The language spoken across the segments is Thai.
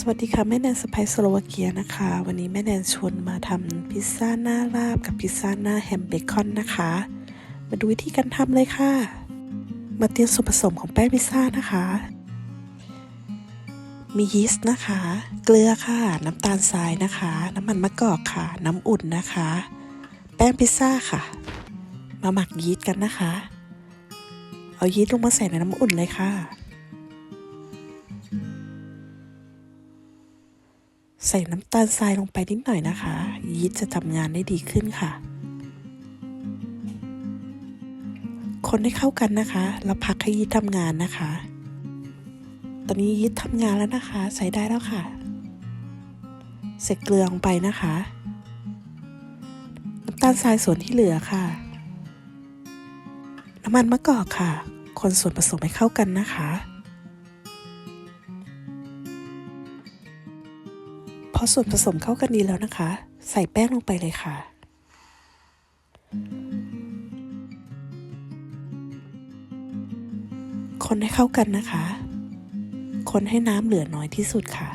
สวัสดีค่ะ แม่แนนสไปซ์สโลวาเกียนะคะ วันนี้แม่แนนชวนมาทำพิซซ่าหน้าลาบกับพิซซ่าหน้าแฮมเบคอนนะคะ มาดูวิธีการทำเลยค่ะ มาเตรียมส่วนผสมของแป้งพิซซ่านะคะ มียีสต์นะคะ เกลือค่ะ น้ำตาลทรายนะคะ น้ำมันมะกอกค่ะ น้ำอุ่นนะคะ แป้งพิซซ่าค่ะ มาหมักยีสต์กันนะคะ เอายีสต์ลงมาใส่ในน้ำอุ่นเลยค่ะ ใส่น้ำตาลทรายลงไปนิดหน่อยนะคะ ยีสต์จะทำงานได้ดีขึ้นค่ะ คนให้เข้ากันนะคะ แล้วพักให้ยีสต์ทำงานนะคะ ตอนนี้ยีสต์ทำงานแล้วนะคะ ใส่ได้แล้วค่ะ ใส่เกลือลงไปนะคะ น้ำตาลทรายส่วนที่เหลือค่ะ น้ำมันมะกอกค่ะ คนส่วนผสมให้เข้ากันนะคะ พอส่วนผสมเข้ากันดีแล้วนะคะ ใส่แป้งลงไปเลยค่ะ คนให้เข้ากันนะคะ คนให้น้ำเหลือน้อยที่สุดค่ะ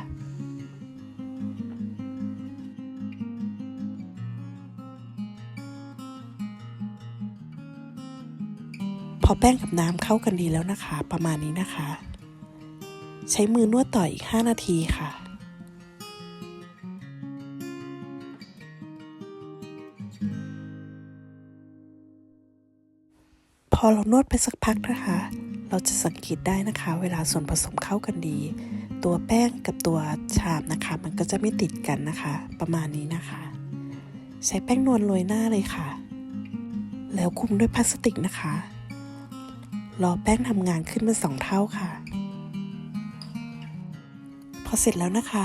พอแป้งกับน้ำเข้ากันดีแล้วนะคะ ประมาณนี้นะคะ ใช้มือนวดต่ออีก 5 นาทีค่ะ อเรานวดไปสักพักนะคะ เราจะสังเกตได้นะคะ เวลาส่วนผสมเข้ากันดี ตัวแป้งกับตัวชามนะคะ มันก็จะไม่ติดกันนะคะ ประมาณนี้นะคะ ใช้แป้งนวลโรยหน้าเลยค่ะ แล้วคลุมด้วยพลาสติกนะคะ รอแป้งทำงานขึ้นเป็นสองเท่าค่ะ พอเสร็จแล้วนะคะ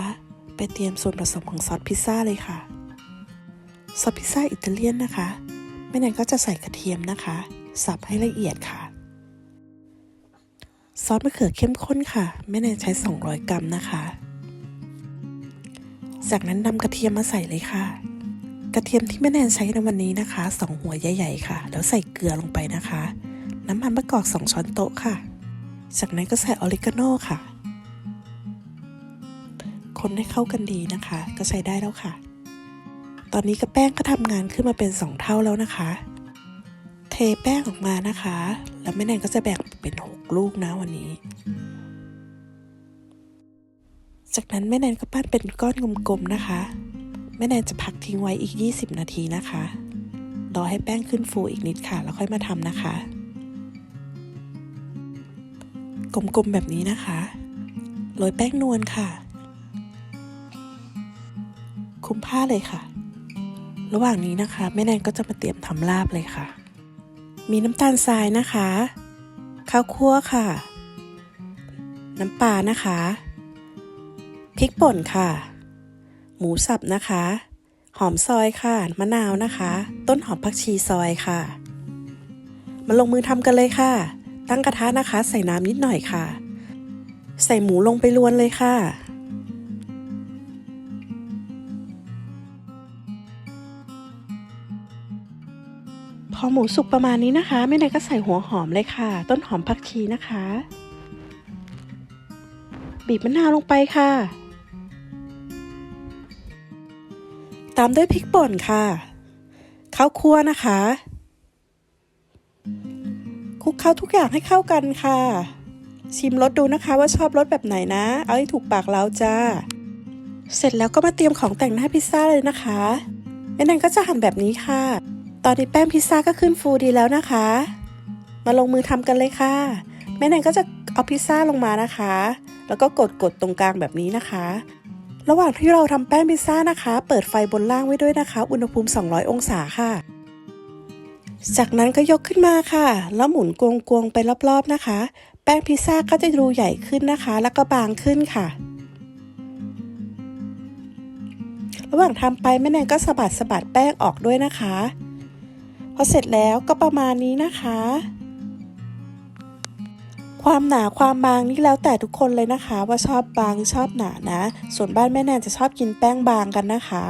ไปเตรียมส่วนผสมของซอสพิซซ่าเลยค่ะ ซอสพิซซ่าอิตาเลียนนะคะแม่แนนก็จะใส่กระเทียมนะคะ สับให้ละเอียดค่ะ ซอสมะเขือเข้มข้นค่ะ แม่แนนใช้ 200 กรัมนะคะ จากนั้นนำกระเทียมมาใส่เลยค่ะ กระเทียมที่แม่แนนใช้ในวันนี้นะคะ 2 หัวใหญ่ๆค่ะ แล้วใส่เกลือลงไปนะคะ น้ำมันมะกอก 2 ช้อนโต๊ะค่ะ จากนั้นก็ใส่ออริกาโน่ค่ะคนให้เข้ากันดีนะคะ ก็ใช้ได้แล้วค่ะ ตอนนี้กระแป้งก็ทำงานขึ้นมาเป็น 2 เท่าแล้วนะคะ แป้งออกมานะคะ แล้วแม่แนนก็จะแบ่งเป็น 6 ลูกนะวันนี้ จากนั้นแม่แนนก็ปั้นเป็นก้อนกลมๆนะคะ แม่แนนจะพักทิ้งไว้อีก 20 นาทีนะคะ รอให้แป้งขึ้นฟูอีกนิดค่ะ แล้วค่อยมาทำนะคะ กลมๆแบบนี้นะคะ โรยแป้งนวลค่ะ คุมผ้าเลยค่ะ ระหว่างนี้นะคะ แม่แนนก็จะมาเตรียมทำลาบเลยค่ะ มีน้ำตาลทรายนะคะ ข้าวคั่วค่ะ น้ำปลานะคะ พริกป่นค่ะ หมูสับนะคะ หอมซอยค่ะ มะนาวนะคะ ต้นหอมผักชีซอยค่ะ มาลงมือทำกันเลยค่ะ ตั้งกระทะนะคะ ใส่น้ำนิดหน่อยค่ะ ใส่หมูลงไปลวนเลยค่ะ พอหมูสุกประมาณนี้นะคะแม่นายก็ใส่หัวหอมเลยค่ะ ต้นหอมผักชีนะคะ บีบมะนาวลงไปค่ะ ตามด้วยพริกป่นค่ะข้าวคั่วนะคะคลุกเคล้าทุกอย่างให้เข้ากันค่ะ ชิมรสดูนะคะว่าชอบรสแบบไหนนะ เอาให้ถูกปากเราจ้า เสร็จแล้วก็มาเตรียมของแต่งหน้าพิซซ่าเลยนะคะแม่นันก็จะหั่นแบบนี้ค่ะ ตอนนี้แป้งพิซซ่าก็ขึ้นฟูดีแล้วนะคะ มาลงมือทำกันเลยค่ะ แม่แนนก็จะเอาพิซซ่าลงมานะคะ แล้วก็กดกดตรงกลางแบบนี้นะคะ ระหว่างที่เราทำแป้งพิซซ่านะคะ เปิดไฟบนล่างไว้ด้วยนะคะ อุณหภูมิ 200 องศาค่ะ จากนั้นก็ยกขึ้นมาค่ะ แล้วหมุนกวงๆไปรอบๆนะคะ แป้งพิซซ่าก็จะดูใหญ่ขึ้นนะคะ แล้วก็บางขึ้นค่ะระหว่างทำไปแม่แนนก็สะบัดสะบัดแป้งออกด้วยนะคะ พอเสร็จแล้วก็ประมาณนี้นะคะ ความหนาความบางนี่แล้วแต่ทุกคนเลยนะคะ ว่าชอบบางชอบหนานะ ส่วนบ้านแม่แนนจะชอบกินแป้งบางกันนะคะ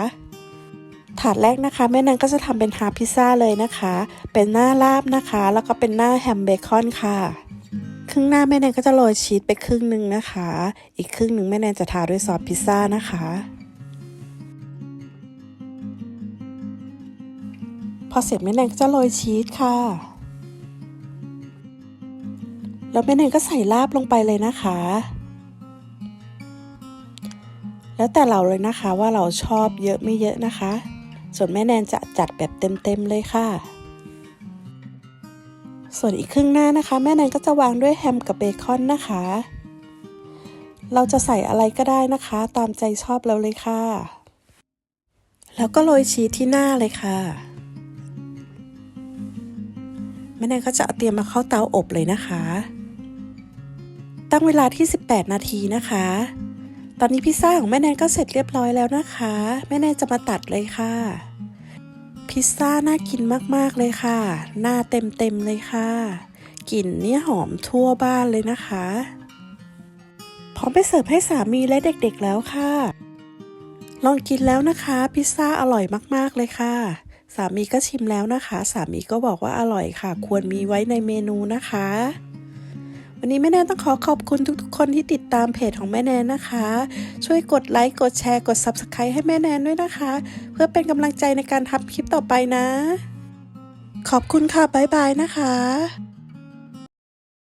ถาดแรกนะคะ แม่แนนก็จะทำเป็นฮาพิซซ่าเลยนะคะ เป็นหน้าลาบนะคะ แล้วก็เป็นหน้าแฮมเบคอนค่ะครึ่งหน้าแม่แนนก็จะโรยชีสไปครึ่งหนึ่งนะคะ อีกครึ่งหนึ่งแม่แนนจะทาด้วยซอสพิซซ่านะคะ อเสร็จแม่แนนก็จะโรยชีสค่ะ แล้วแม่แนนก็ใส่ลาบลงไปเลยนะคะ แล้วแต่เราเลยนะคะว่าเราชอบเยอะไม่เยอะนะคะ ส่วนแม่แนนจะจัดแบบเต็มๆเลยค่ะ ส่วนอีกครึ่งหน้านะคะ แม่แนนก็จะวางด้วยแฮมกับเบคอนนะคะ เราจะใส่อะไรก็ได้นะคะ ตามใจชอบเราเลยค่ะ แล้วก็โรยชีสที่หน้าเลยค่ะ แม่แนนก็จะเเตรียมมาเข้าเตาอบเลยนะคะ ตั้งเวลาที่ 18 นาทีนะคะ ตอนนี้พิซซ่าของแม่แนนก็เสร็จเรียบร้อยแล้วนะคะ แม่แนนจะมาตัดเลยค่ะ พิซซ่าน่ากินมากๆเลยค่ะ หน้าเต็มๆเลยค่ะ กลิ่นเนี่ยหอมทั่วบ้านเลยนะคะ พร้อมไปเสิร์ฟให้สามีและเด็กๆแล้วค่ะ ลองกินแล้วนะคะ พิซซ่าอร่อยมากๆเลยค่ะ สามีก็ชิมแล้วนะคะ สามีก็บอกว่าอร่อยค่ะ ควรมีไว้ในเมนูนะคะ วันนี้แม่แนนต้องขอขอบคุณทุกๆ คนที่ติดตามเพจของแม่แนนนะคะ ช่วยกดไลค์กดแชร์กด Subscribe ให้แม่แนนด้วยนะคะ เพื่อเป็นกำลังใจในการทำคลิปต่อไปนะ ขอบคุณค่ะบ๊ายบายนะคะ